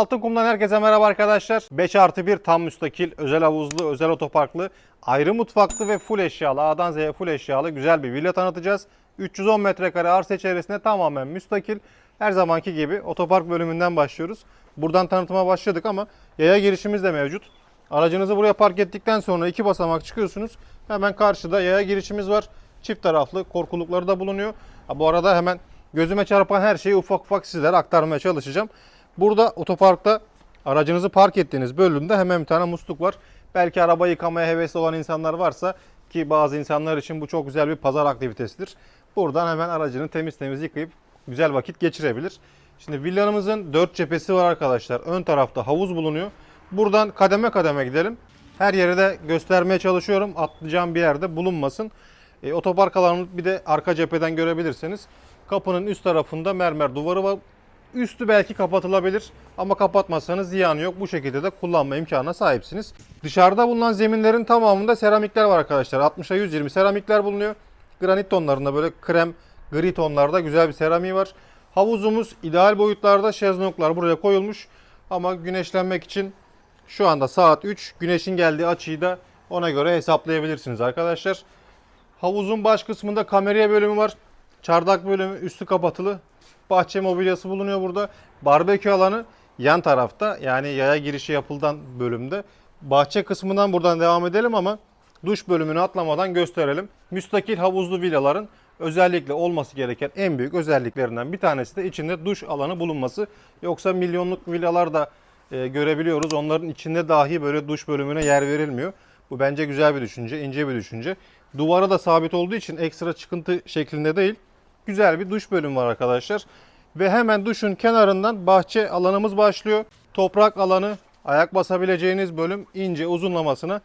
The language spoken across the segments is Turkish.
Altın Kum'dan herkese merhaba arkadaşlar. 5 artı 1 tam müstakil, özel havuzlu, özel otoparklı, ayrı mutfaklı ve full eşyalı, A'dan Z'ye full eşyalı güzel bir villa tanıtacağız. 310 metrekare arsa içerisinde tamamen müstakil. Her zamanki gibi otopark bölümünden başlıyoruz. Buradan tanıtıma başladık ama yaya girişimiz de mevcut. Aracınızı buraya park ettikten sonra iki basamak çıkıyorsunuz. Hemen karşıda yaya girişimiz var. Çift taraflı korkulukları da bulunuyor. Bu arada hemen gözüme çarpan her şeyi ufak ufak sizlere aktarmaya çalışacağım. Burada otoparkta aracınızı park ettiğiniz bölümde hemen bir tane musluk var. Belki araba yıkamaya hevesli olan insanlar varsa ki bazı insanlar için bu çok güzel bir pazar aktivitesidir. Buradan hemen aracını temiz temiz yıkayıp güzel vakit geçirebilir. Şimdi villamızın 4 cephesi var arkadaşlar. Ön tarafta havuz bulunuyor. Buradan kademe kademe gidelim. Her yere de göstermeye çalışıyorum. Atlayacağım bir yerde bulunmasın. E, otopark alanını bir de arka cepheden görebilirseniz. Kapının üst tarafında mermer duvarı var. Üstü belki kapatılabilir ama kapatmazsanız ziyanı yok. Bu şekilde de kullanma imkanına sahipsiniz. Dışarıda bulunan zeminlerin tamamında seramikler var arkadaşlar. 60'a 120 seramikler bulunuyor. Granit tonlarında böyle krem, gri tonlarda güzel bir seramiği var. Havuzumuz ideal boyutlarda şezlonglar buraya koyulmuş. Ama güneşlenmek için şu anda saat 3. Güneşin geldiği açıyı da ona göre hesaplayabilirsiniz arkadaşlar. Havuzun baş kısmında kameriye bölümü var. Çardak bölümü üstü kapatılı. Bahçe mobilyası bulunuyor burada. Barbekü alanı yan tarafta yani yaya girişi yapıldan bölümde. Bahçe kısmından buradan devam edelim ama duş bölümünü atlamadan gösterelim. Müstakil havuzlu villaların özellikle olması gereken en büyük özelliklerinden bir tanesi de içinde duş alanı bulunması. Yoksa milyonluk villalar da e, görebiliyoruz. Onların içinde dahi böyle duş bölümüne yer verilmiyor. Bu bence güzel bir düşünce, ince bir düşünce. Duvara da sabit olduğu için ekstra çıkıntı şeklinde değil. Güzel bir duş bölümü var arkadaşlar. Ve hemen duşun kenarından bahçe alanımız başlıyor. Toprak alanı, ayak basabileceğiniz bölüm ince uzunlamasına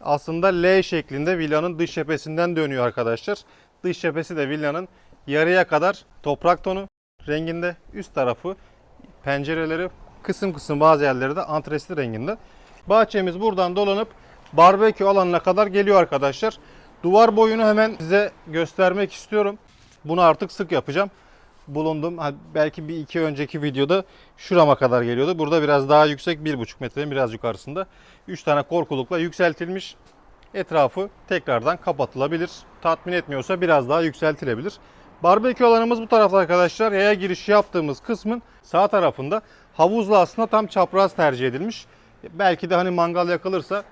aslında L şeklinde villanın dış cephesinden dönüyor arkadaşlar. Dış cephesi de villanın yarıya kadar toprak tonu renginde. Üst tarafı pencereleri kısım kısım bazı yerleri de antresli renginde. Bahçemiz buradan dolanıp barbekü alanına kadar geliyor arkadaşlar. Duvar boyunu hemen size göstermek istiyorum. Bunu artık sık yapacağım. Bulundum. Belki bir iki önceki videoda şurama kadar geliyordu. Burada biraz daha yüksek 1,5 metrenin biraz yukarısında. 3 tane korkulukla yükseltilmiş. Etrafı tekrardan kapatılabilir. Tatmin etmiyorsa biraz daha yükseltilebilir. Barbekü alanımız bu tarafta arkadaşlar. Yaya girişi yaptığımız kısmın sağ tarafında havuzla aslında tam çapraz tercih edilmiş. Belki de hani mangal yakılırsa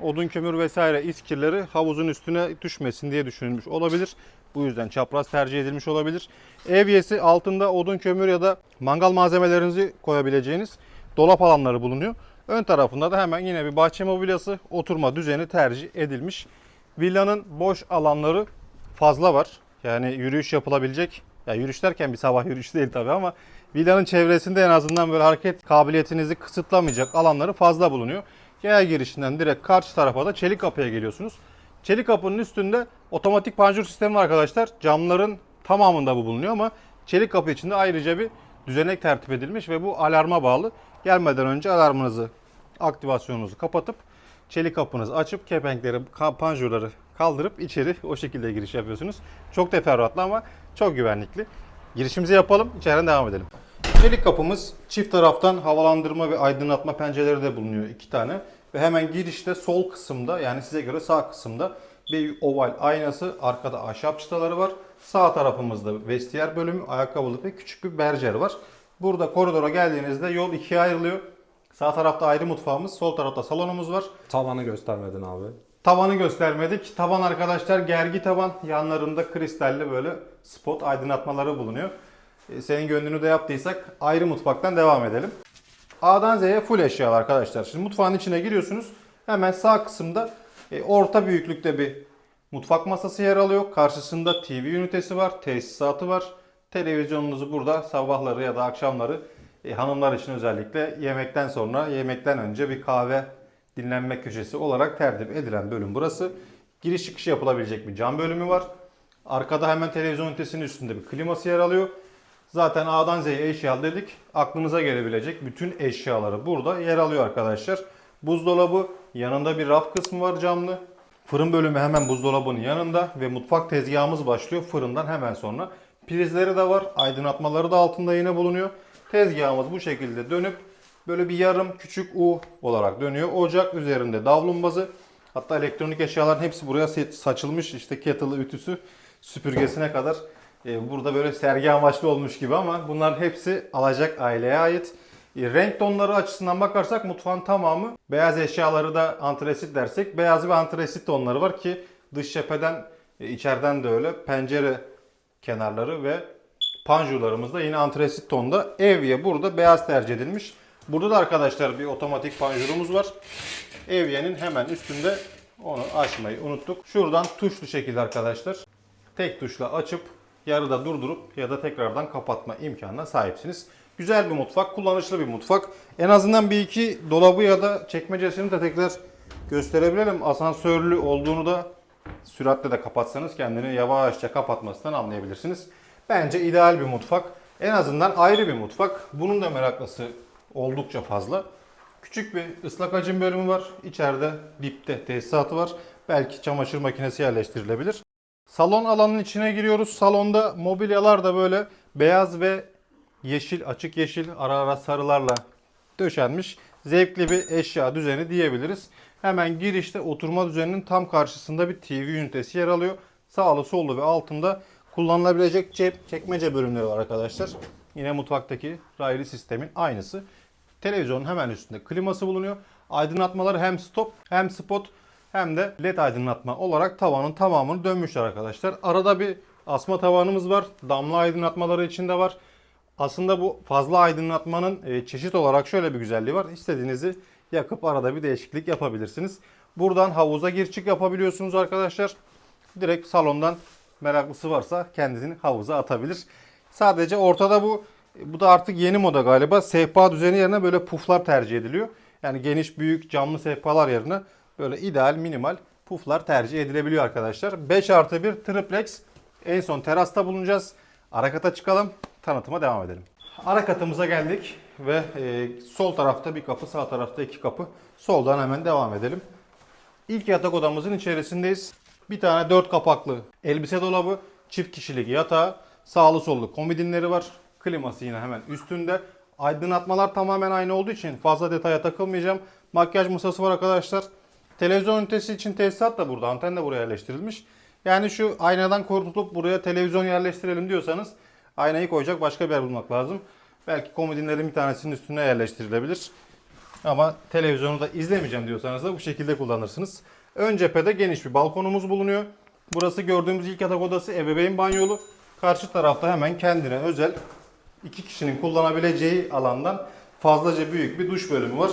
odun kömür vesaire iskirleri havuzun üstüne düşmesin diye düşünülmüş olabilir. Bu yüzden çapraz tercih edilmiş olabilir. Evyesi altında odun kömür ya da mangal malzemelerinizi koyabileceğiniz dolap alanları bulunuyor. Ön tarafında da hemen yine bir bahçe mobilyası oturma düzeni tercih edilmiş. Villanın boş alanları fazla var. Yani yürüyüş yapılabilecek. Ya yürüyüş derken bir sabah yürüyüşü değil tabii ama villanın çevresinde en azından böyle hareket kabiliyetinizi kısıtlamayacak alanları fazla bulunuyor. Yaya girişinden direkt karşı tarafa da çelik kapıya geliyorsunuz. Çelik kapının üstünde otomatik panjur sistemi var arkadaşlar. Camların tamamında bu bulunuyor ama çelik kapı içinde ayrıca bir düzenek tertip edilmiş ve bu alarma bağlı. Gelmeden önce alarmınızı, aktivasyonunuzu kapatıp çelik kapınızı açıp kepenkleri, panjurları kaldırıp içeri o şekilde giriş yapıyorsunuz. Çok teferruatlı ama çok güvenlikli. Girişimizi yapalım, içeriden devam edelim. Çelik kapımız çift taraftan havalandırma ve aydınlatma pencereleri de bulunuyor iki tane. Ve hemen girişte sol kısımda yani size göre sağ kısımda bir oval aynası, arkada ahşap çıtaları var. Sağ tarafımızda vestiyer bölümü, ayakkabılık ve küçük bir berjer var. Burada koridora geldiğinizde yol ikiye ayrılıyor. Sağ tarafta ayrı mutfağımız, sol tarafta salonumuz var. Tavanı göstermedin abi. Tavanı göstermedik. Tavan arkadaşlar gergi tavan. Yanlarında kristalli böyle spot aydınlatmaları bulunuyor. E, Senin gönlünü de yaptıysak ayrı mutfaktan devam edelim. A'dan Z'ye full eşyalar arkadaşlar. Şimdi mutfağın içine giriyorsunuz. Hemen sağ kısımda e, orta büyüklükte bir mutfak masası yer alıyor. Karşısında TV ünitesi var, tesisatı var. Televizyonunuzu burada sabahları ya da akşamları e, hanımlar için özellikle yemekten sonra, yemekten önce bir kahve dinlenme köşesi olarak tertip edilen bölüm burası. Giriş çıkış yapılabilecek bir cam bölümü var. Arkada hemen televizyon ünitesinin üstünde bir kliması yer alıyor. Zaten A'dan Z'ye eşya dedik. Aklınıza gelebilecek bütün eşyaları burada yer alıyor arkadaşlar. Buzdolabı yanında bir raf kısmı var camlı. Fırın bölümü hemen buzdolabının yanında ve mutfak tezgahımız başlıyor fırından hemen sonra. Prizleri de var. Aydınlatmaları da altında yine bulunuyor. Tezgahımız bu şekilde dönüp Böyle bir yarım küçük U olarak dönüyor. Ocak üzerinde davlumbazı. Hatta elektronik eşyaların hepsi buraya saçılmış. İşte kettle'ı, ütüsü, süpürgesine kadar. E, burada böyle sergi amaçlı olmuş gibi ama bunların hepsi alacak aileye ait. E, renk tonları açısından bakarsak mutfağın tamamı beyaz eşyaları da antresit dersek beyaz ve antresit tonları var ki dış cepheden e, içeriden de öyle pencere kenarları ve panjurlarımız da yine antresit tonda. Evye burada beyaz tercih edilmiş. Burada da arkadaşlar bir otomatik panjurumuz var. Evye'nin hemen üstünde onu açmayı unuttuk. Şuradan tuşlu şekilde arkadaşlar tek tuşla açıp yarıda durdurup ya da tekrardan kapatma imkanına sahipsiniz. Güzel bir mutfak, kullanışlı bir mutfak. En azından bir iki dolabı ya da çekmecesini de tekrar gösterebilelim. Asansörlü olduğunu da süratle de kapatsanız kendini yavaşça kapatmasından anlayabilirsiniz. Bence ideal bir mutfak. En azından ayrı bir mutfak. Bunun da meraklısı oldukça fazla. Küçük bir ıslak hacim bölümü var. İçeride dipte tesisatı var. Belki çamaşır makinesi yerleştirilebilir. Salon alanının içine giriyoruz. Salonda mobilyalar da böyle beyaz ve yeşil, açık yeşil ara ara sarılarla döşenmiş. Zevkli bir eşya düzeni diyebiliriz. Hemen girişte oturma düzeninin tam karşısında bir TV ünitesi yer alıyor. Sağlı sollu ve altında kullanılabilecek cep çekmece bölümleri var arkadaşlar. Yine mutfaktaki raylı sistemin aynısı. Televizyonun hemen üstünde kliması bulunuyor. Aydınlatmaları hem stop hem spot hem de led aydınlatma olarak tavanın tamamını dönmüşler arkadaşlar. Arada bir asma tavanımız var. Damla aydınlatmaları içinde var. Aslında bu fazla aydınlatmanın e, çeşit olarak şöyle bir güzelliği var. İstediğinizi yakıp arada bir değişiklik yapabilirsiniz. Buradan havuza gir çık yapabiliyorsunuz arkadaşlar. Direkt salondan meraklısı varsa kendisini havuza atabilir. Sadece ortada bu bu da artık yeni moda galiba. Sehpa düzeni yerine böyle puflar tercih ediliyor. Yani geniş büyük camlı sehpalar yerine böyle ideal minimal puflar tercih edilebiliyor arkadaşlar. 5 artı 1 triplex. En son terasta bulunacağız. Ara kata çıkalım. Tanıtıma devam edelim. Ara katımıza geldik ve e, sol tarafta bir kapı, sağ tarafta iki kapı. Soldan hemen devam edelim. İlk yatak odamızın içerisindeyiz. Bir tane dört kapaklı elbise dolabı, çift kişilik yatağı, sağlı sollu komodinleri var. Kliması yine hemen üstünde. Aydınlatmalar tamamen aynı olduğu için fazla detaya takılmayacağım. Makyaj masası var arkadaşlar. Televizyon ünitesi için tesisat da burada. Anten de buraya yerleştirilmiş. Yani şu aynadan kurtulup buraya televizyon yerleştirelim diyorsanız aynayı koyacak başka bir yer bulmak lazım. Belki komodinlerin bir tanesinin üstüne yerleştirilebilir. Ama televizyonu da izlemeyeceğim diyorsanız da bu şekilde kullanırsınız. Ön cephede geniş bir balkonumuz bulunuyor. Burası gördüğümüz ilk yatak odası ebeveyn banyolu. Karşı tarafta hemen kendine özel iki kişinin kullanabileceği alandan fazlaca büyük bir duş bölümü var.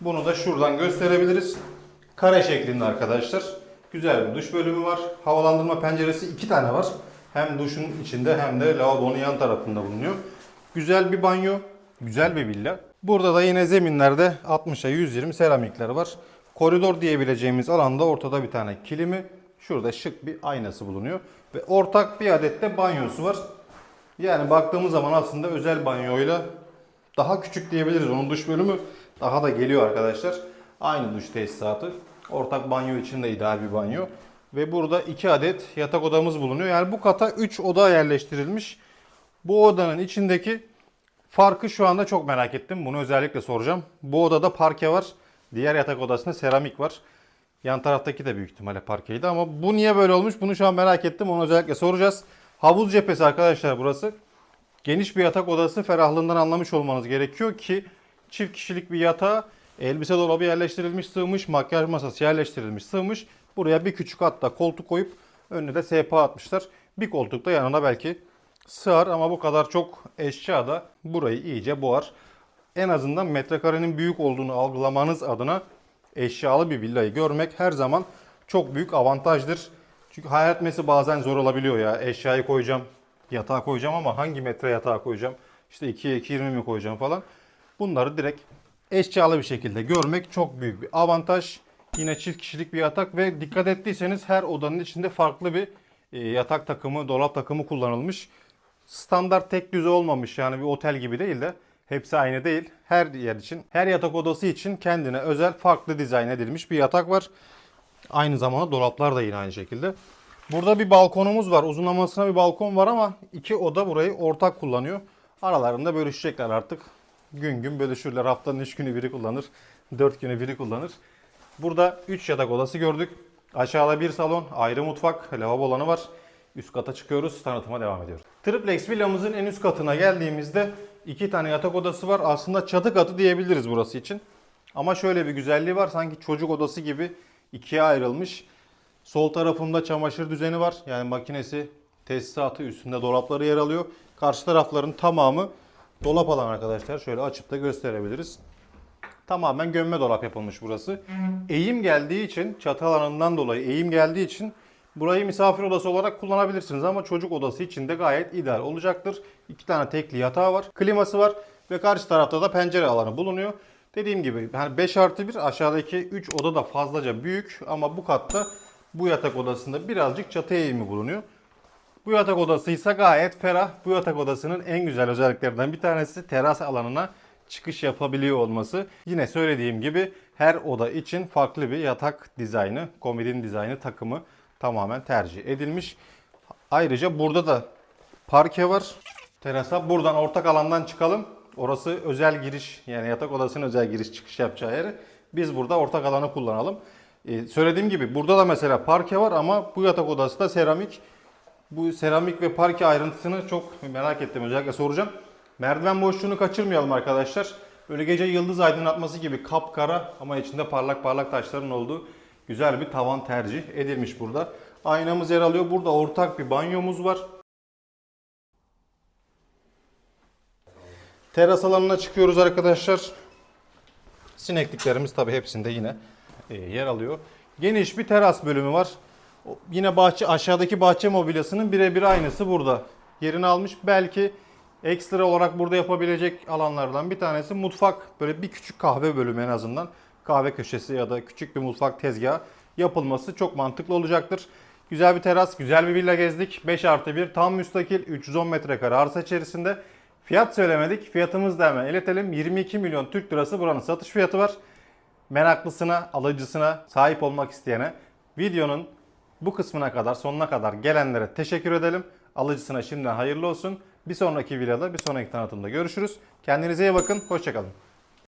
Bunu da şuradan gösterebiliriz. Kare şeklinde arkadaşlar. Güzel bir duş bölümü var. Havalandırma penceresi iki tane var. Hem duşun içinde hem de lavabonun yan tarafında bulunuyor. Güzel bir banyo, güzel bir villa. Burada da yine zeminlerde 60'a 120 seramikler var. Koridor diyebileceğimiz alanda ortada bir tane kilimi. Şurada şık bir aynası bulunuyor. Ve ortak bir adet de banyosu var. Yani baktığımız zaman aslında özel banyoyla daha küçük diyebiliriz. Onun duş bölümü daha da geliyor arkadaşlar. Aynı duş tesisatı. Ortak banyo için de ideal bir banyo. Ve burada 2 adet yatak odamız bulunuyor. Yani bu kata 3 oda yerleştirilmiş. Bu odanın içindeki farkı şu anda çok merak ettim. Bunu özellikle soracağım. Bu odada parke var. Diğer yatak odasında seramik var. Yan taraftaki de büyük ihtimalle parkeydi ama bu niye böyle olmuş bunu şu an merak ettim. Onu özellikle soracağız. Havuz cephesi arkadaşlar burası. Geniş bir yatak odası ferahlığından anlamış olmanız gerekiyor ki çift kişilik bir yatağa elbise dolabı yerleştirilmiş sığmış, makyaj masası yerleştirilmiş sığmış. Buraya bir küçük hatta koltuk koyup önüne de sehpa atmışlar. Bir koltuk da yanına belki sığar ama bu kadar çok eşya da burayı iyice boğar. En azından metrekarenin büyük olduğunu algılamanız adına eşyalı bir villayı görmek her zaman çok büyük avantajdır. Çünkü hayal etmesi bazen zor olabiliyor ya. Eşyayı koyacağım, yatağa koyacağım ama hangi metre yatağa koyacağım? İşte 2'ye 2.20 mi koyacağım falan. Bunları direkt eşyalı bir şekilde görmek çok büyük bir avantaj. Yine çift kişilik bir yatak ve dikkat ettiyseniz her odanın içinde farklı bir e, yatak takımı, dolap takımı kullanılmış. Standart tek düze olmamış yani bir otel gibi değil de hepsi aynı değil. Her yer için, her yatak odası için kendine özel farklı dizayn edilmiş bir yatak var. Aynı zamanda dolaplar da yine aynı şekilde. Burada bir balkonumuz var. Uzunlamasına bir balkon var ama iki oda burayı ortak kullanıyor. Aralarında bölüşecekler artık. Gün gün bölüşürler. Haftanın 3 günü biri kullanır, 4 günü biri kullanır. Burada 3 yatak odası gördük. Aşağıda bir salon, ayrı mutfak, lavabo alanı var. Üst kata çıkıyoruz, tanıtıma devam ediyoruz. Triplex villamızın en üst katına geldiğimizde iki tane yatak odası var. Aslında çatı katı diyebiliriz burası için. Ama şöyle bir güzelliği var. Sanki çocuk odası gibi ikiye ayrılmış. Sol tarafında çamaşır düzeni var. Yani makinesi, tesisatı üstünde dolapları yer alıyor. Karşı tarafların tamamı dolap alan arkadaşlar. Şöyle açıp da gösterebiliriz. Tamamen gömme dolap yapılmış burası. Eğim geldiği için, çatı alanından dolayı eğim geldiği için burayı misafir odası olarak kullanabilirsiniz. Ama çocuk odası için de gayet ideal olacaktır. İki tane tekli yatağı var, kliması var ve karşı tarafta da pencere alanı bulunuyor. Dediğim gibi yani 5 artı 1 aşağıdaki 3 oda da fazlaca büyük ama bu katta bu yatak odasında birazcık çatı eğimi bulunuyor. Bu yatak odası ise gayet ferah. Bu yatak odasının en güzel özelliklerinden bir tanesi teras alanına çıkış yapabiliyor olması. Yine söylediğim gibi her oda için farklı bir yatak dizaynı, komodin dizaynı takımı tamamen tercih edilmiş. Ayrıca burada da parke var. Terasa buradan ortak alandan çıkalım. Orası özel giriş yani yatak odasının özel giriş çıkış yapacağı yer. Biz burada ortak alanı kullanalım. Ee, söylediğim gibi burada da mesela parke var ama bu yatak odası da seramik. Bu seramik ve parke ayrıntısını çok merak ettim. Özellikle soracağım. Merdiven boşluğunu kaçırmayalım arkadaşlar. Böyle gece yıldız aydınlatması gibi kapkara ama içinde parlak parlak taşların olduğu güzel bir tavan tercih edilmiş burada. Aynamız yer alıyor. Burada ortak bir banyomuz var. Teras alanına çıkıyoruz arkadaşlar. Sinekliklerimiz tabii hepsinde yine e, yer alıyor. Geniş bir teras bölümü var. Yine bahçe aşağıdaki bahçe mobilyasının birebir aynısı burada. Yerini almış. Belki ekstra olarak burada yapabilecek alanlardan bir tanesi mutfak. Böyle bir küçük kahve bölümü en azından. Kahve köşesi ya da küçük bir mutfak tezgahı yapılması çok mantıklı olacaktır. Güzel bir teras, güzel bir villa gezdik. 5 artı 1 tam müstakil 310 metrekare arsa içerisinde. Fiyat söylemedik. Fiyatımızı da hemen iletelim. 22 milyon Türk lirası buranın satış fiyatı var meraklısına, alıcısına, sahip olmak isteyene videonun bu kısmına kadar, sonuna kadar gelenlere teşekkür edelim. Alıcısına şimdiden hayırlı olsun. Bir sonraki videoda, bir sonraki tanıtımda görüşürüz. Kendinize iyi bakın, hoşçakalın.